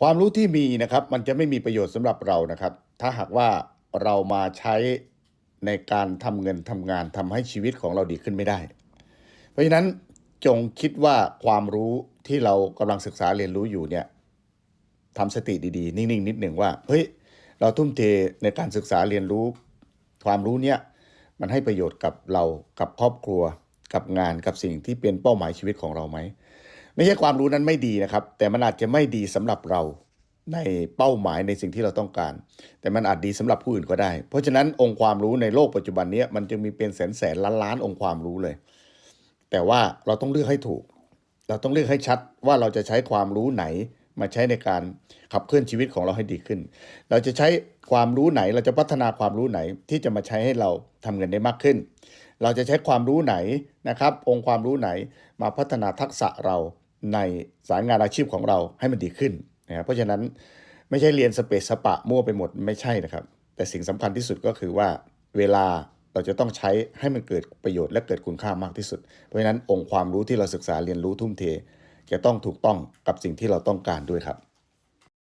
ความรู้ที่มีนะครับมันจะไม่มีประโยชน์สำหรับเรานะครับ ถ้าหากว่าเรามาใช้ในการทำเงินทำงานทำให้ชีวิตของเราดีขึ้นไม่ได้ เพราะฉะนั้นจงคิดว่าความรู้ที่เรากำลังศึกษาเรียนรู้อยู่เนี่ยทำสติดีๆ นิ่งๆ นิดหนึ่งว่าเฮ้ยเราทุ่มเทในการศึกษาเรียนรู้ ความรู้เนี่ยมันให้ประโยชน์กับเรากับครอบครัวกับงานกับสิ่งที่เป็นเป้าหมายชีวิตของเราไหม ไม่ใช่ความรู้นั้นไม่ดีนะครับ แต่มันอาจจะไม่ดีสำหรับเราในเป้าหมายในสิ่งที่เราต้องการ แต่มันอาจดีสำหรับผู้อื่นก็ได้ เพราะฉะนั้นองค์ความรู้ในโลกปัจจุบันนี้มันจึงมีเป็นแสนแสนล้านล้านองค์ความรู้เลย แต่ว่าเราต้องเลือกให้ถูก เราต้องเลือกให้ชัดว่าเราจะใช้ความรู้ไหนมาใช้ในการขับเคลื่อนชีวิตของเราให้ดีขึ้น เราจะใช้ความรู้ไหน เราจะพัฒนาความรู้ไหนที่จะมาใช้ให้เราทำเงินได้มากขึ้น เราจะใช้ความรู้ไหนนะครับ องค์ความรู้ไหนมาพัฒนาทักษะเรา ในสายงานอาชีพของเราให้มันดีขึ้นนะครับเพราะฉะนั้นไม่ใช่เรียนสเปซสปะมั่วไปหมดไม่ใช่นะครับ แต่สิ่งสำคัญที่สุดก็คือว่าเวลาเราจะต้องใช้ให้มันเกิดประโยชน์และเกิดคุณค่ามากที่สุด เพราะฉะนั้นองค์ความรู้ที่เราศึกษาเรียนรู้ทุ่มเท จะต้องถูกต้องกับสิ่งที่เราต้องการด้วยครับ